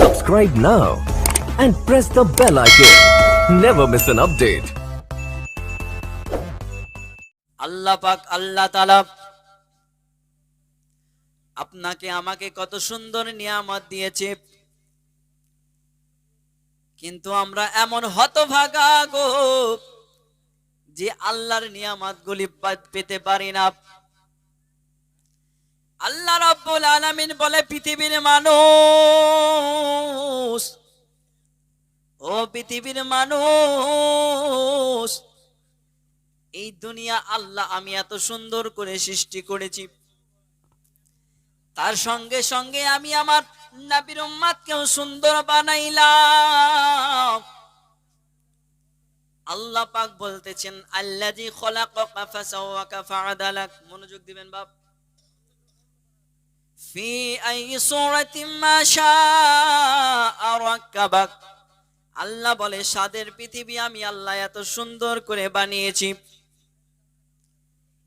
Subscribe now and press the bell icon. Never miss an update. আল্লাহ পাক, আল্লাহ তালা আপনাকে, আমাকে কত সুন্দর নিয়ামত দিয়েছে কিন্তু আমরা এমন হতভাগা গো যে আল্লাহর নিয়ামত গুলি পেতে পারি না আল্লাহ রাব্বুল আলামিন বলে, পৃথিবীর মানুষ, ও পৃথিবীর মানুষ, এই দুনিয়া আল্লাহ আমি এত সুন্দর করে সৃষ্টি করেছি। তার সঙ্গে সঙ্গে আমি আমার নাবির উম্মাদকেও সুন্দর বানাইলাম। আল্লাহ পাক বলতেছেন খলাকাকা, ফাসাওয়াকা ফাআদালাক। মনোযোগ দিবেন বাপ। ফি আই সূরাতিন মা শাআ রাক্কাবাক আল্লাহ বলে সাদের পৃথিবী আমি আল্লাহ এত সুন্দর করে বানিয়েছি।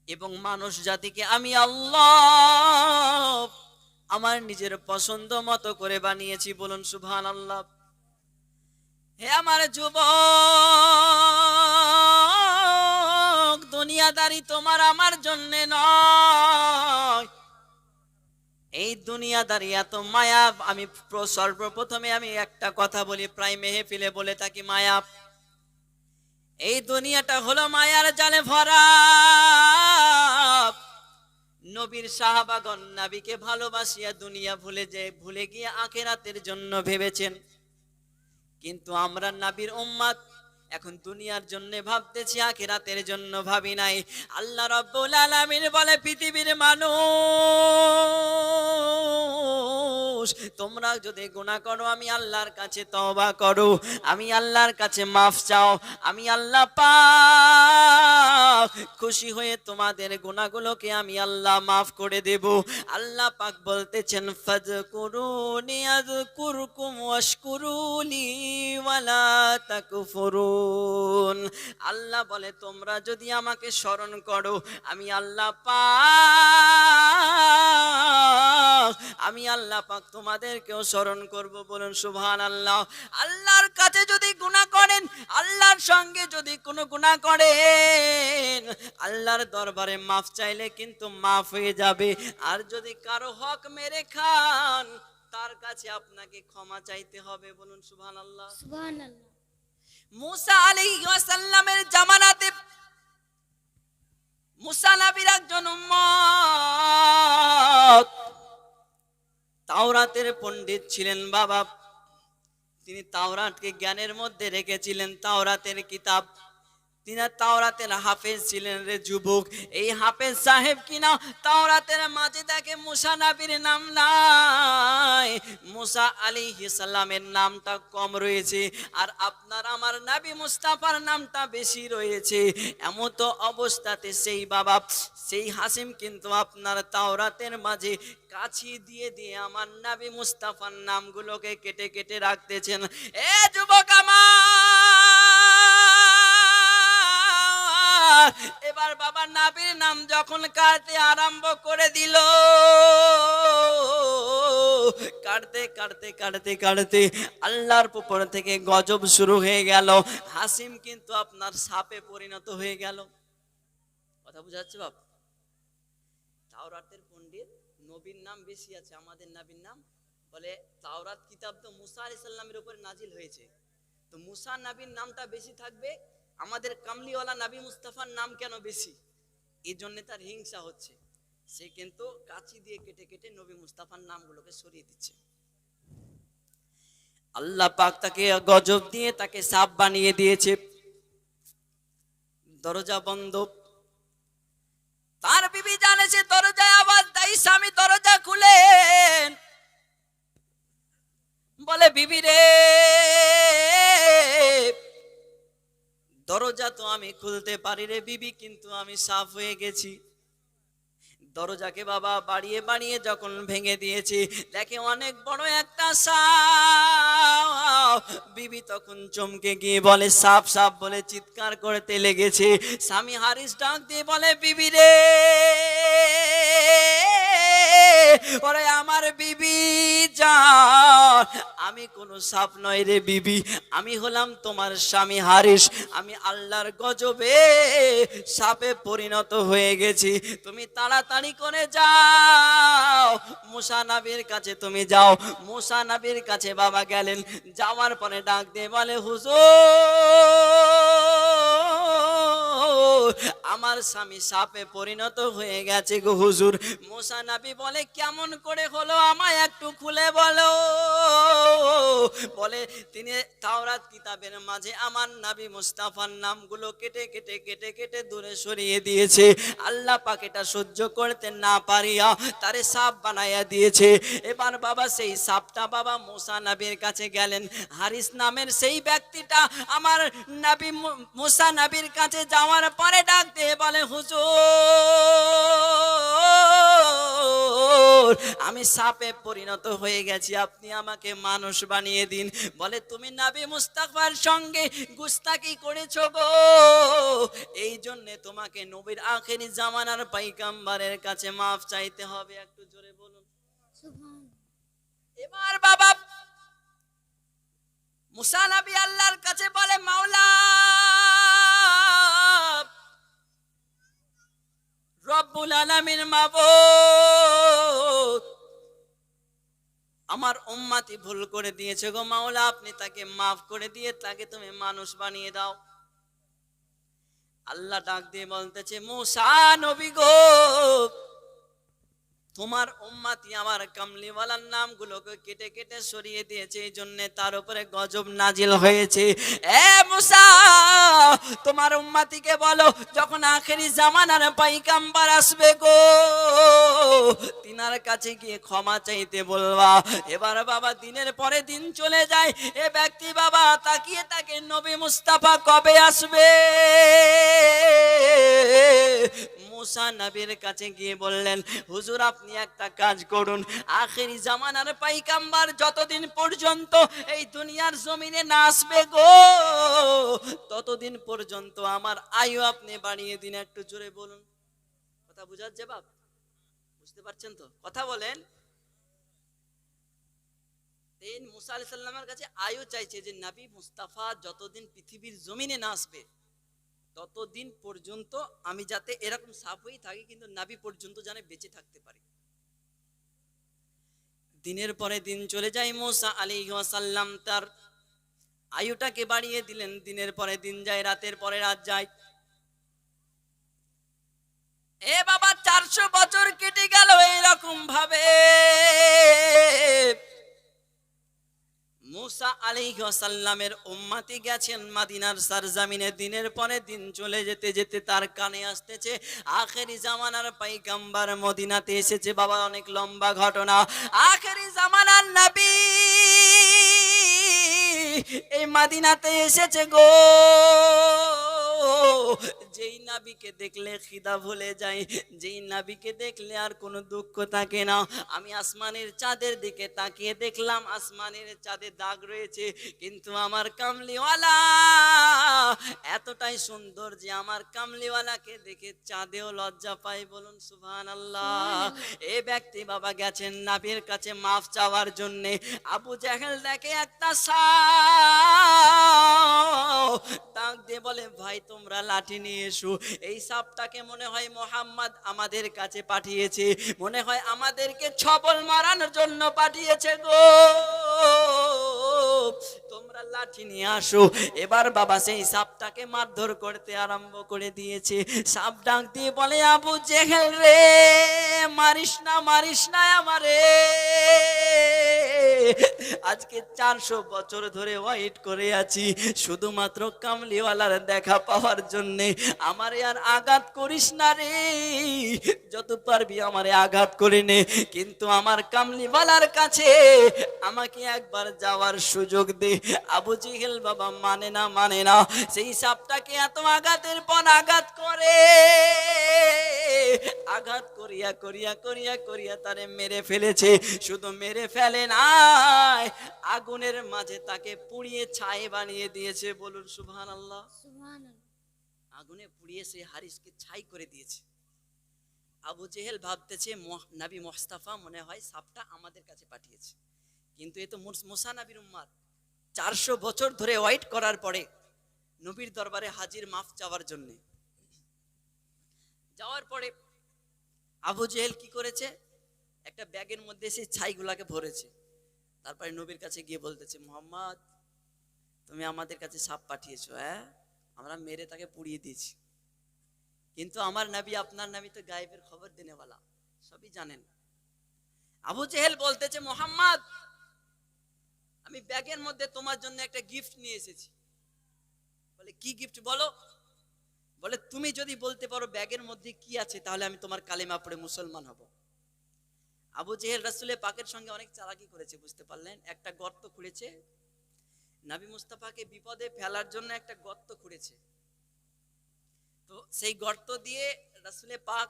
এবং মানুষ জাতিকে আমি আল্লাহ আমার নিজের পছন্দ মতো করে বানিয়েছি। বলুন সুবহান আল্লাহ হে আমার যুবক, দুনিয়াদারি তোমার আমার জন্যে নয়। এই দুনিয়াদারি এত মায়া, আমি সর্বপ্রথমে আমি একটা কথা বলি, প্রায় মেহেফিলে বলে থাকি, মায়া। এই দুনিয়াটা হলো মায়ার জালে ভরা। নবীর সাহাবাগন নাবিকে ভালোবাসিয়া দুনিয়া ভুলে যে, ভুলে গিয়ে আখেরাতের জন্য ভেবেছেন। কিন্তু আমরা নাবির উম্মাদ এখন দুনিয়ার জন্য ভাবতেছি, আখেরাতের জন্য ভাবি নাই। আল্লাহ রব্বুল আলামিন বলে, পৃথিবীর মানুষ, তোমরা যদি গুনাহ করো, আমি আল্লাহর কাছে তওবা করো। আমি আল্লাহর কাছে মাফ চাও। আমি আল্লাহ পাক খুশি হয়ে তোমাদের গুনাহগুলোকে আমি আল্লাহ মাফ করে দেব। আল্লাহ পাক বলতেছেন, ফাজকুরুনি আযকুরকুম ওয়াশকুরুলি ওয়ালা তাকফুরুন আল্লাহ বলে, তোমরা যদি আমাকে স্মরণ করো, আমি আল্লাহ পাক, আমি আল্লাহ পাক তোমাদেরকেও স্মরণ করব বলুন সুবহান আল্লাহ আল্লাহর কাছে যদি গুনাহ করেন, আল্লাহর সঙ্গে যদি কোনো গুনাহ করেন, আল্লাহর দরবারে মাফ চাইলে কিন্তু মাফ হয়ে যাবে। আর যদি কারও হক মেরে খান, তার কাছে আপনাকে ক্ষমা চাইতে হবে বলুন সুবহান আল্লাহ সুবহানাল্লাহ। মুসা আলাইহিস সালামের জামানাতে মুসা নবীর একজন তাওরাতের পণ্ডিত ছিলেন বাবা। তিনি তাওরাতকে জ্ঞানের মধ্যে রেখেছিলেন, তাওরাতের কিতাব। তিনি তাওরাতের হাফেজ ছিলেন রে যুবক। এই হাফেজ সাহেব কিনা তাওরাতের মাঝে দেখে মুসা নাবির নাম নাই। মুসা আলী সাল্লামের নামটা কম রয়েছে আর আপনার আমার নাবি মুস্তাফার নামটা বেশি রয়েছে। এমন তো অবস্থাতে সেই বাবা, সেই হাসিম কিন্তু আপনার তাওরাতের মাঝে কাছি দিয়ে দিয়ে আমার নাবি মুস্তাফার নামগুলোকে কেটে কেটে রাখতেছেন। এ যুবক আমার! এবার বাবা নাবির নাম যখন কাটতে আরম্ভ করে দিল। কাটতে কাটতে কাটতে কাটতে আল্লাহর উপর থেকে গজব শুরু হয়ে গেল। হাসিম কিন্তু আপনার সাপে পরিণত হয়ে গেল। কথা বুঝাচ্ছে বাপ? তাওরাতের পণ্ডিত নবীর নাম বেশি আছে, আমাদের নবীর নাম। বলে তাওরাত কিতাব তো মুসা আলাইহিস সালামের উপর নাজিল হয়েছে। তো মুসা নবীর নামটা বেশি থাকবে আমাদের কামলিওয়ালা নবী মুস্তাফার নাম কেন বেশি? এই জন্য তার হিংসা হচ্ছে। সে কিন্তু কাচি দিয়ে কেটে কেটে নবী মুস্তাফার নামগুলোকে সরিয়ে দিচ্ছে। আল্লাহ পাক তাকে গজব দিয়ে তাকে সাপ বানিয়ে দিয়েছে। দরজা বন্ধ। তার বিবি জানে সে দরজায় আওয়াজ দেয়, স্বামী, দরজা খুলেন। বলে, বিবি রে আমি খুলতে পারি রে বিবি, কিন্তু আমি সাফ হয়ে গেছি। দরজাকে বাবা বাড়িয়ে বাড়িয়ে যখন ভেঙে দিয়েছি, দেখে অনেক বড় একটা সাপ। বিবি তখন চমকে গিয়ে বলে, সাপ সাপ, বলে চিৎকার করতে লেগেছে। স্বামী হারিস ডাক দিয়ে বলে, বিবি রে। ওরে আমার বিবি যা আমি কোনো সাপ নয় রে বিবি, আমি হলাম তোমার স্বামী হারিস। আমি আল্লাহর গজবে সাপে পরিণত হয়ে গেছি। তুমি তাড়াতাড়ি করে যাও। মুসা নাবির কাছে তুমি যাও। মুসা নাবির কাছে বাবা গেলেন। যাওয়ার পরে ডাক দিয়ে বলে, হুজুর আমার স্বামী সাপে পরিণত হয়ে গেছে গো হুজুর। মুসা নাবি বলে, কেমন করে হলো আমায় একটু খুলে বলো। বলে, তিনি তাওরাত কিতাবের মাঝে আমার নাবি মুস্তাফার নামগুলো কেটে কেটে কেটে কেটে দূরে সরিয়ে দিয়েছে। আল্লাহ পাক এটা সহ্য করতে না পারিয়া তারে সাপ বানাইয়া দিয়েছে। এবার বাবা, সেই সাপটা বাবা মুসা নাবির কাছে গেলেন। হারিস নামের সেই ব্যক্তিটা আমার নাবি মুসা নাবির কাছে যাওয়ার পরে ডাক দিয়ে বলে, হুজুর, আমি সাপে পরিণত হয়ে গেছি, আপনি আমাকে মানুষ বানিয়ে দিন। বলে, তুমি নাবি মুস্তাফার সঙ্গে গুস্তাকি করেছ গো। এই জন্য তোমাকে নবীর আখেরি জামানার পাইকাম্বারের কাছে মাফ চাইতে হবে। একটু জোরে বলুন। এবার বাবা মুসা নবী আল্লাহর কাছে বলে, মাওলা রব্বুল আলামিন মাবুদ। আমার উম্মাতি ভুল করে দিয়েছে গো মাওলা, আপনি তাকে মাফ করে দিয়ে তাকে তুমি মানুষ বানিয়ে দাও। আল্লাহ ডাক দিয়ে বলতেছে, মুসা নবী গো তোমার উম্মাতি আমার কামলিওয়ালার নামগুলোকে কেটে কেটে সরিয়ে দিয়েছে, এই জন্য তার উপরে গজব নাজিল হয়েছে। এ মুসা, তোমার উম্মাতিকে বলো, যখন আখেরি জামানার পাইকাম্বার আসবে গো, তিনার কাছে গিয়ে ক্ষমা চাইতে বলবা। এবার বাবা দিনের পরে দিন চলে যায়, এ ব্যক্তি বাবা তাকিয়ে তাকে নবী মুস্তাফা কবে আসবে? মুসা নবীর কাছে গিয়ে বললেন, হুজুর, আপনি একটা কাজ করুন। আখেরি জামানার পাইকাম্বার যতদিন পর্যন্ত এই দুনিয়ার জমিনে না আসবে গো, ততদিন পর্যন্ত আমার আয়ু আপনি বাড়িয়ে দিন। একটু জোরে বলুন। কথা বুঝাচ্ছে বাপ বুঝতে পারছেন তো? কথা বলেন। মুসা আলাইহিস সালামের কাছে আয়ু চাইছে যে, নবী মুস্তাফা যতদিন পৃথিবীর জমিনে না আসবে ততদিন পর্যন্ত আমি যাতে এরকম সাফ হয়েই থাকি, কিন্তু নাবি পর্যন্ত যেন বেঁচে থাকতে পারি। দিনের পরে দিন চলে যায় মোসা আলী সাল্লাম তার আয়ুটাকে বাড়িয়ে দিলেন। দিনের পরে দিন যায়, রাতের পরে রাত যায়। এ বাবা, চারশো বছর কেটে গেল এইরকম ভাবে। মুসা আলাইসাল্লামের উম্মাতি গেছেন মাদিনার সারজামিনে, দিনের পরে দিন চলে যেতে যেতে তার কানে আসতেছে, আখেরি জামানার পাইগাম্বার মদিনাতে এসেছে। বাবা, অনেক লম্বা ঘটনা। আখেরি জামানার নবী এই মাদিনাতে এসেছে গো। যেই নাবিকে দেখলে খিদা ভুলে যায় যেই নাবিকে দেখলে আর কোনো দুঃখ থাকে না। আমি আসমানের চাঁদের দিকে তাকিয়ে দেখলাম আসমানের চাঁদে দাগ রয়েছে কিন্তু আমার কামলিওয়ালা এতটাই সুন্দর যে আমার কামলিওয়ালাকে দেখে চাঁদেও লজ্জা পায়। বলুন সুবহান আল্লাহ এ ব্যক্তি বাবা গেছেন নাবির কাছে মাফ চাওয়ার জন্যে। আবু জাহেল দেখে একটা ডাক দিয়ে বলে ভাই তোমরা লাঠি নিয়ে এসো। এই সাপটাকে মনে হয় মোহাম্মদ আমাদের কাছে পাঠিয়েছে। মনে হয় আমাদেরকে ছবল মারানোর জন্য পাঠিয়েছে গো। তোমরা লাঠি নিয়ে আসো। এবার বাবা সেই সাপটাকে মারধর করতে আরম্ভ করে দিয়েছে। সাপ ডাক দিয়ে বলে, আবু জেহেল রে, মারিস না মারিস না আমারে। আজকে চারশো বছর ধরে ওয়াইট করে আছি। শুধুমাত্র কামলিওয়ালার দেখা পাওয়ার জন্যে আমারে আর আঘাত করিস না রে। যত পারবি আমারে আঘাত করে নে। কিন্তু আমার কামলিওয়ালার কাছে আমাকে একবার যাওয়ার সুযোগ দে। আবু জিহেল বাবা মানে না মানে না। সেই সাপটাকে এত আঘাতের পর আঘাত করে। আঘাত করিয়া করিয়া করিয়া করিয়া তারে মেরে ফেলেছে। শুধু মেরে ফেলে নাই আগুনের মাঝে তাকে পুড়িয়ে ছাই বানিয়ে দিয়েছে। বলুন সুবহান আল্লাহ আগুনে পুড়িয়ে সে হারিসকে ছাই করে দিয়েছে। আবু জেহেল ভাবতেছে নবী মোস্তাফা মনে হয় সাপটা আমাদের কাছে পাঠিয়েছে। কিন্তু এ তো মুসা নবীর উম্মাদ। চারশো বছর ধরে ওয়াইট করার পরে নবীর দরবারে হাজির মাফ চাওয়ার জন্য। যাওয়ার পরে আবু জেহেল কি করেছে? একটা ব্যাগের মধ্যে সেই ছাইগুলাকে ভরেছে। তারপরে নবীর কাছে গিয়ে বলতেছে, মোহাম্মদ, তুমি আমাদের কাছে সাপ পাঠিয়েছো হ্যাঁ? আমরা মেরে তাকে পুড়িয়ে দিয়েছি। কিন্তু আমার নবী, আপনার নবী তো গায়েবের খবর দেনেওয়ালা, সবই জানেন। আবু জেহেল বলতেছে, মোহাম্মদ আমি ব্যাগের মধ্যে তোমার জন্য একটা গিফট নিয়ে এসেছি। বলে, কি গিফট বলো? বলে, তুমি যদি বলতে পারো ব্যাগের মধ্যে কি আছে, তাহলে আমি তোমার কালেমা পড়ে মুসলমান হব। আবু জেহেল রাসুলের পাকের সঙ্গে অনেক চালাকি করেছে, বুঝতে পারলেন? একটা গর্ত খুঁড়েছে। নাবি মুস্তাফাকে বিপদে ফেলার জন্য একটা গর্ত খুঁড়েছে। তো সেই গর্ত দিয়ে রাসুলের পাক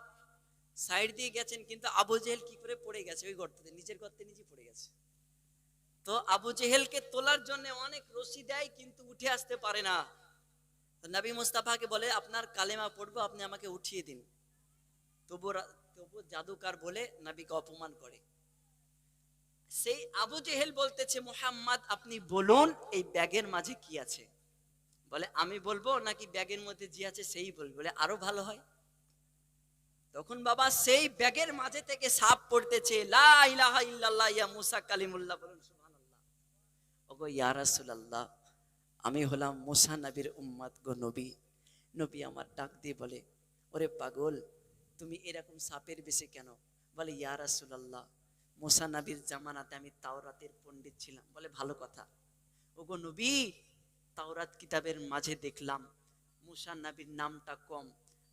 সাইড দিয়ে গেছেন, কিন্তু আবু জেহেল কি করে পড়ে গেছে ওই গর্ততে? নিজের গর্তে নিজে পড়ে গেছে। তো আবু জেহেলকে তোলার জন্য অনেক রশি দেয়, কিন্তু উঠে আসতে পারে না। নবী মুস্তাফাকে বলে, আপনার কালেমা পড়ব, আপনি আমাকে উঠিয়ে দিন। তবু তবু জাদুকার বলে নবীকে অপমান করে। সেই আবু জেহেল বলতেছে, মোহাম্মদ, আপনি বলুন, এই ব্যাগের মাঝে কি আছে? বলে, আমি বলব, নাকি ব্যাগের মধ্যে যে আছে সেই বলবে। বলে, আরও ভালো হয়। তখন বাবা সেই ব্যাগের মাঝে থেকে সাপ পড়তেছে, লা ইলাহা ইল্লাল্লাহ, ইয়া মুসা কালিমুল্লাহ, বলুন ওগো ইয়া রাসূলুল্লাহ, আমি হলাম মুসা নবীর উম্মত গো নবী। নবী আমার ডাক দিয়ে বলে, ওরে পাগল, তুমি এরকম সাপের বেশে কেন? বলে, ইয়া রাসূলুল্লাহ, মুসা নবীর জামানাতে আমি তাওরাতের পণ্ডিত ছিলাম। বলে, ভালো কথা। ওগো নবী, তাওরাত কিতাবের মাঝে দেখলাম মুসা নবীর নামটা কম,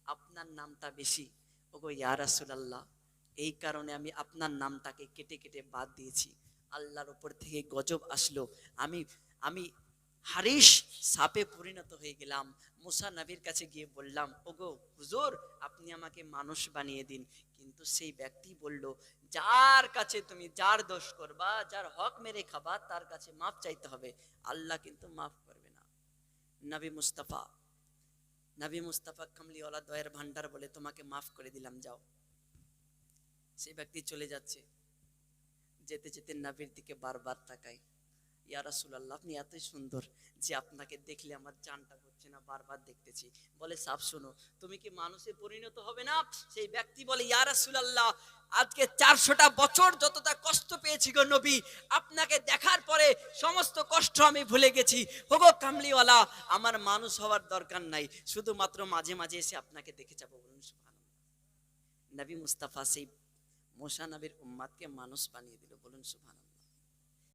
আপনার নামটা বেশি। ওগো ইয়া রাসূলুল্লাহ, এই কারণে আমি আপনার নামটাকে কেটে কেটে বাদ দিয়েছি। আল্লাহর উপর থেকে গজব আসলো। আমি আমি হারিস সাপে পরিণত হয়ে গেলাম। মুসা নবীর কাছে গিয়ে বললাম, ওগো হুজুর, আপনি আমাকে মানুষ বানিয়ে দিন। কিন্তু সেই ব্যক্তি বলল, যার কাছে তুমি যার দোষ করবা, যার হক মেরে খাবা, তার কাছে মাফ চাইতে হবে। আল্লাহ কিন্তু মাফ করবে না। নবী মুস্তাফা নবী মুস্তাফা কামলিওয়ালা দয়ের ভান্ডার বলে তোমাকে মাফ করে দিলাম, যাও। সেই ব্যক্তি চলে যাচ্ছে। যেতে যেতে নবীর দিকে বারবার তাকাই। ইয়া রাসূলুল্লাহ, আপনি এতই সুন্দর যে আপনাকে দেখলে আমার জানটা হচ্ছে না, বারবার দেখতেছি। বলে সাপ শোনো, তুমি কি মানুষে পরিণত হবে না? সেই ব্যক্তি বলে, ইয়া রাসূলুল্লাহ, আজকে চারশোটা বছর যতটা কষ্ট পেয়েছি গো নবী, আপনাকে দেখার পরে সমস্ত কষ্ট আমি ভুলে গেছি। হোগো কামলিওয়ালা, আমার মানুষ হওয়ার দরকার নাই। শুধুমাত্র মাঝে মাঝে এসে আপনাকে দেখে যাব বলুন নবী মুস্তাফা সেই নবীর উম্মাদকে মানুষ বানিয়ে দিল। বলুন সুবহানাল্লাহ।